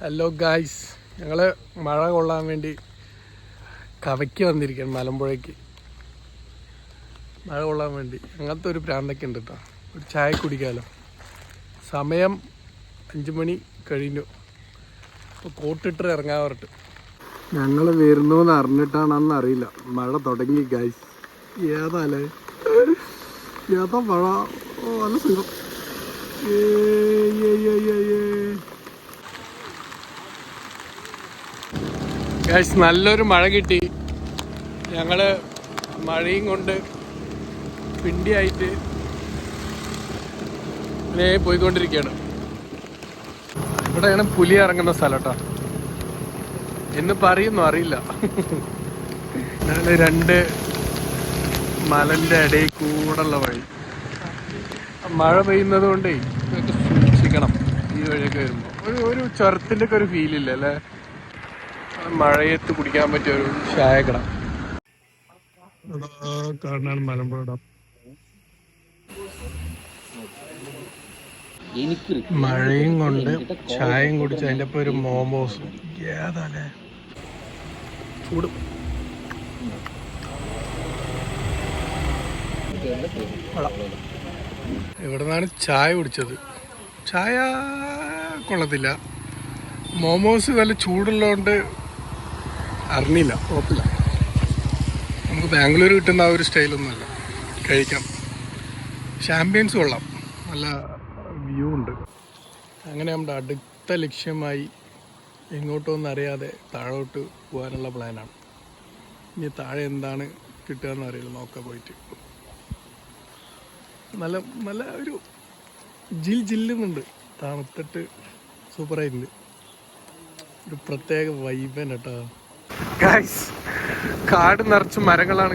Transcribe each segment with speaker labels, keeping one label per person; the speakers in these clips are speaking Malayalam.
Speaker 1: ഹലോ ഗായ്സ് ഞങ്ങൾ മഴ കൊള്ളാൻ വേണ്ടി കവയ്ക്ക് വന്നിരിക്കുകയാണ് മലമ്പുഴയ്ക്ക്. മഴ കൊള്ളാൻ വേണ്ടി. അങ്ങനത്തെ ഒരു പ്രാന്തൊക്കെ ഉണ്ട് കേട്ടോ ഒരു ചായ കുടിക്കാമല്ലോ സമയം അഞ്ച് മണി കഴിഞ്ഞു. അപ്പോൾ കോട്ടിട്ട് ഇറങ്ങാൻ പറഞ്ഞിട്ട്. ഞങ്ങൾ വരുന്നു എന്ന് അറിഞ്ഞിട്ടാണെന്ന് അറിയില്ല. മഴ തുടങ്ങി ഗായ്സ് ഏതാല്ലേ ഏതാ മഴ? നല്ല സുഖം. ഏ ഗൈസ് നല്ലൊരു മഴ കിട്ടി. ഞങ്ങൾ മഴയും കൊണ്ട് പിണ്ടിയായിട്ട് ഇങ്ങനെ പോയിക്കൊണ്ടിരിക്കുകയാണ്. ഇവിടെയാണ് പുലി ഇറങ്ങുന്ന സ്ഥലം കേട്ടോ എന്ന് പറയുന്നു അറിയില്ല. രണ്ട് മലന്റെ ഇടയിൽ കൂടെയുള്ള വഴി. മഴ പെയ്യുന്നത് കൊണ്ടേ ഇതൊക്കെ സൂക്ഷിക്കണം ഈ വഴിയൊക്കെ വരുമ്പോൾ ഒരു ഒരു ചുരത്തിന്റെ ഒക്കെ ഒരു ഫീലില്ല അല്ലേ? മഴയത്ത് കുടിക്കാൻ പറ്റിയ ഒരു ചായക്കട. കാണാൻ മലമ്പുഴ ഡാം.
Speaker 2: എനിക്ക്
Speaker 1: മഴയും കൊണ്ട് ചായയും കുടിച്ച് അതിന്റെ ഒപ്പം ഒരു മോമോസും ഏതാലേ? ചൂട്. ഇവിടെ നിന്നാണ് ചായ കുടിച്ചത്? ചായ കൊള്ളത്തില്ല. മോമോസ് നല്ല ചൂടുള്ളതുകൊണ്ട് അറിഞ്ഞില്ല കുഴപ്പമില്ല. നമുക്ക് ബാംഗ്ലൂർ കിട്ടുന്ന ആ ഒരു സ്റ്റൈലൊന്നുമല്ല. കഴിക്കാം. ചാമ്പ്യൻസ് കൊള്ളാം. നല്ല വ്യൂ ഉണ്ട്. അങ്ങനെ നമ്മുടെ അടുത്ത ലക്ഷ്യമായി എങ്ങോട്ടൊന്നും അറിയാതെ താഴോട്ട് പോകാനുള്ള പ്ലാനാണ് ഇനി താഴെ എന്താണ് കിട്ടുക എന്ന് അറിയില്ല. നോക്കാൻ പോയിട്ട്. നല്ല നല്ല ഒരു ജിൽ ജില്ലുന്നുണ്ട്. തണുത്തിട്ട് സൂപ്പറായിട്ടുണ്ട്. ഒരു പ്രത്യേക വൈബൻ കേട്ടോ ഗൈസ് കാട് നിറച്ച് മരങ്ങളാണ്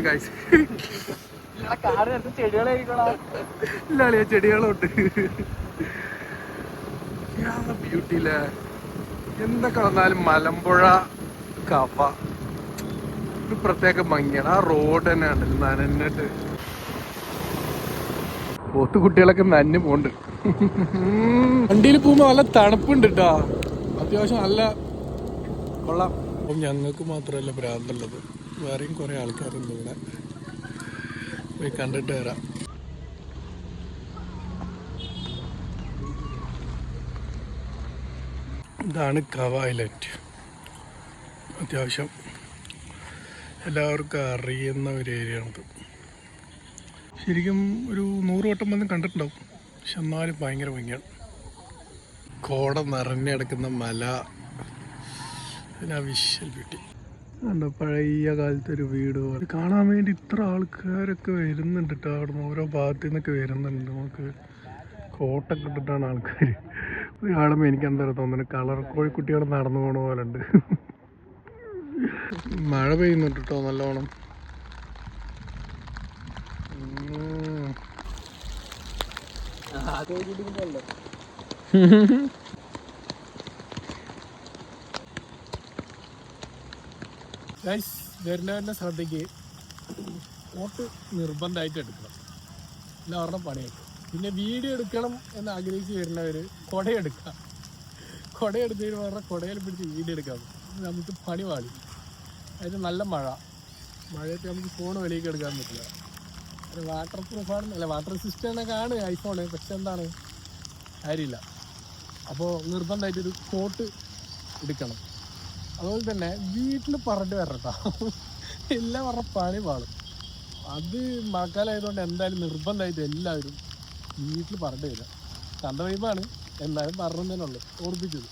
Speaker 1: ഇല്ല അളിയ ചെടികളുണ്ട്. ബ്യൂട്ടിയില്ലേ എന്തൊക്കെ വന്നാലും മലമ്പുഴ കവ. ഒരു പ്രത്യേക ഭംഗിയാണ്. ആ റോഡ് തന്നെ ഉണ്ടല്ലോ നനഞ്ഞിട്ട്. പോത്ത് കുട്ടികളൊക്കെ നനഞ്ഞു പോണ്ട്. വണ്ടിയിൽ പോകുമ്പോ നല്ല തണുപ്പുണ്ട് കേട്ടോ അത്യാവശ്യം നല്ല കൊള്ളാം. അപ്പം ഞങ്ങൾക്ക് മാത്രമല്ല ഭ്രാന്തുള്ളത്. വേറെയും കുറേ ആൾക്കാരുണ്ട് ഇവിടെ. പോയി കണ്ടിട്ട് വരാം. ഇതാണ് കവ ഐലൻഡ്. അത്യാവശ്യം എല്ലാവർക്കും അറിയുന്ന ഒരു ഏരിയ ആണിത് ശരിക്കും ഒരു നൂറ് വട്ടം വന്ന് കണ്ടിട്ടുണ്ടാവും. പക്ഷെ എന്നാലും ഭയങ്കര ഭംഗിയാണ്. കോട നിറഞ്ഞെടുക്കുന്ന മല ബ്യൂട്ടി. ഉണ്ട് പഴയ കാലത്തെ ഒരു വീട് പോലെ. കാണാൻ വേണ്ടി ഇത്ര ആൾക്കാരൊക്കെ വരുന്നുണ്ട് കേട്ടോ ഓരോ ഭാഗത്തു നിന്നൊക്കെ വരുന്നുണ്ട് നമുക്ക്. കോട്ടൊക്കെ ഇട്ടിട്ടാണ് ആൾക്കാർ കാണുമ്പോൾ എനിക്ക് എന്താ തോന്നുന്നത് കളർ കോഴിക്കുട്ടികൾ നടന്നു പോണ പോലെ ഉണ്ട് മഴ പെയ്യുന്നുണ്ട് കേട്ടോ നല്ലോണം ഗൈസ് വരുന്നവരുടെ ശ്രദ്ധയ്ക്ക് ഫോട്ടോ നിർബന്ധമായിട്ട് എടുക്കണം. ഇല്ല അവരുടെ പണിയൊക്കെ പിന്നെ വീഡിയോ എടുക്കണം എന്ന് ആഗ്രഹിച്ച് വരുന്നവർ കുടയെടുക്കുക. കുടയെടുത്തതിന് പറഞ്ഞാൽ കുടയിൽ പിടിച്ച് വീഡിയോ എടുക്കാം നമുക്ക് പണി പാടി അതിന് നല്ല മഴ. മഴയത്ത് നമുക്ക് ഫോൺ വെളിയിലേക്ക് എടുക്കാൻ പറ്റില്ല. അത് വാട്ടർ പ്രൂഫാണ് അല്ല വാട്ടർ റെസിസ്റ്റന്റൊക്കെ ആണ് ഐഫോണ് പക്ഷെ എന്താണ്? കാര്യമില്ല. അപ്പോൾ നിർബന്ധമായിട്ടൊരു കോട്ട് എടുക്കണം. അതുപോലെ തന്നെ വീട്ടിൽ പറഞ്ഞിട്ട് വരട്ടോ. എല്ലാം പറഞ്ഞ പണി പാടും അത് മഴക്കാലമായതുകൊണ്ട് എന്തായാലും നിർബന്ധമായിട്ട് എല്ലാവരും വീട്ടിൽ പറഞ്ഞിട്ട് വരിക. കണ്ട വൈബാണ്. എന്തായാലും പറഞ്ഞു തന്നെ ഉള്ളു. ഓർപ്പിച്ചത്.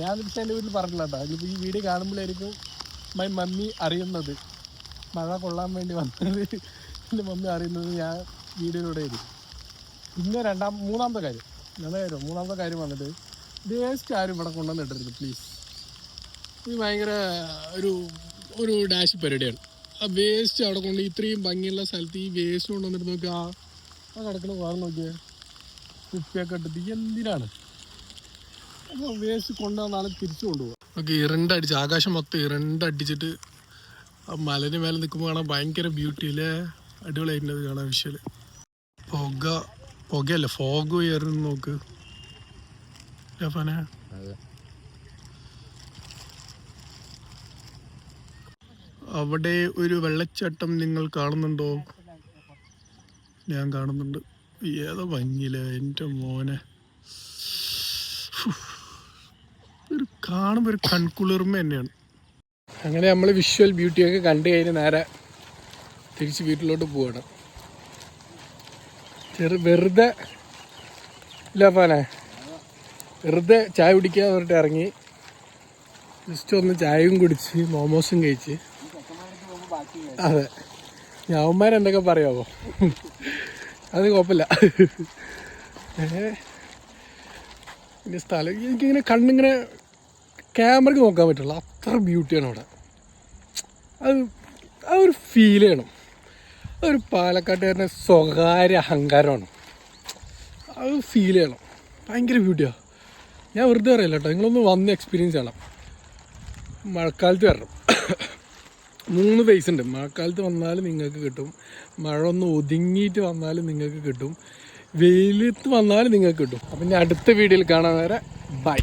Speaker 1: ഞാൻ പക്ഷേ എന്റെ വീട്ടിൽ പറഞ്ഞില്ല കേട്ടോ ഈ വീഡിയോ കാണുമ്പോഴായിരിക്കും മൈ മമ്മി അറിയുന്നത്. മഴ കൊള്ളാൻ വേണ്ടി വന്നത് എന്റെ മമ്മി അറിയുന്നത് ഞാൻ വീഡിയോയിലൂടെ ആയിരിക്കും. പിന്നെ രണ്ടാം മൂന്നാമത്തെ കാര്യം. നല്ല കാര്യം മൂന്നാമത്തെ കാര്യം വന്നിട്ട് വേസ്റ്റ് ആരും ഇവിടെ കൊണ്ടുവന്ന് ഇടരുത് പ്ലീസ് ഇത് ഭയങ്കര ഒരു ഒരു ഡാഷ് പരിപാടിയാണ് ആ വേസ്റ്റ് അവിടെ കൊണ്ട് ഇത്രയും ഭംഗിയുള്ള സ്ഥലത്ത് ഈ വേസ്റ്റ് കൊണ്ടുവന്നിട്ട് നോക്കുക ആ ആ കിടക്കണ വേറെ നോക്കിയേ. കുപ്പിയൊക്കെ ഇട്ടിട്ട് എന്തിനാണ്? അപ്പോൾ വേസ്റ്റ് കൊണ്ടുവന്നാണ് തിരിച്ചു കൊണ്ടുപോകുക നമുക്ക് ഇരണ്ടടിച്ച് ആകാശം മൊത്തം ഇരണ്ടടിച്ചിട്ട് ആ മലന് മേലെ നിൽക്കുമ്പോൾ കാണാൻ ഭയങ്കര ബ്യൂട്ടി അല്ലേ? അടിപൊളിയായിട്ടുണ്ട് കാണാൻ വിഷ്വൽ പുക പുകയല്ല ഫോഗ് ഉയർന്ന് നോക്ക്. ജഫാനെ അവിടെ ഒരു വെള്ളച്ചാട്ടം നിങ്ങൾ കാണുന്നുണ്ടോ? ഞാൻ കാണുന്നുണ്ട്. ഏതോ ഭംഗിയില്ല എന്റെ മോനെ. ഒരു കാണുമ്പോൾ ഒരു കൺകുളിർമ തന്നെയാണ്. അങ്ങനെ നമ്മൾ വിഷ്വൽ ബ്യൂട്ടിയൊക്കെ കണ്ടു കഴിഞ്ഞ് നേരെ തിരിച്ച് വീട്ടിലോട്ട് പോവാണ്. ചെറു വെറുതെ ഇല്ല പോനെ വെറുതെ ചായ കുടിക്കാൻ പറഞ്ഞിട്ട് ഇറങ്ങി. ജസ്റ്റ് ഒന്ന് ചായയും കുടിച്ച് മോമോസും കഴിച്ച്. അതെ. ഞാവന്മാർ എന്തൊക്കെ പറയാമോ അത് കുഴപ്പമില്ല. പിന്നെ സ്ഥലം എനിക്കിങ്ങനെ കണ്ണിങ്ങനെ ക്യാമറയ്ക്ക് നോക്കാൻ പറ്റുള്ളൂ. അത്ര ബ്യൂട്ടിയാണ് അവിടെ. അത് ആ ഒരു ഫീൽ ചെയ്യണം അതൊരു പാലക്കാട്ടുകാരന്റെ സ്വകാര്യ അഹങ്കാരമാണ്. അത് ഫീൽ ചെയ്യണം. ഭയങ്കര ബ്യൂട്ടിയാണ് ഞാൻ വെറുതെ അറിയില്ല കേട്ടോ. നിങ്ങളൊന്ന് വന്ന് എക്സ്പീരിയൻസ് ചെയ്യണം മഴക്കാലത്ത് വരണം. മൂന്ന് ഫേസ് ഉണ്ട് മഴക്കാലത്ത് വന്നാലും നിങ്ങൾക്ക് കിട്ടും. മഴ ഒന്ന് ഒതുങ്ങിയിട്ട് വന്നാലും നിങ്ങൾക്ക് കിട്ടും. വെയിലത്ത് വന്നാലും നിങ്ങൾക്ക് കിട്ടും. അപ്പം ഞാൻ അടുത്ത വീഡിയോയിൽ കാണാൻ വരെ ബൈ.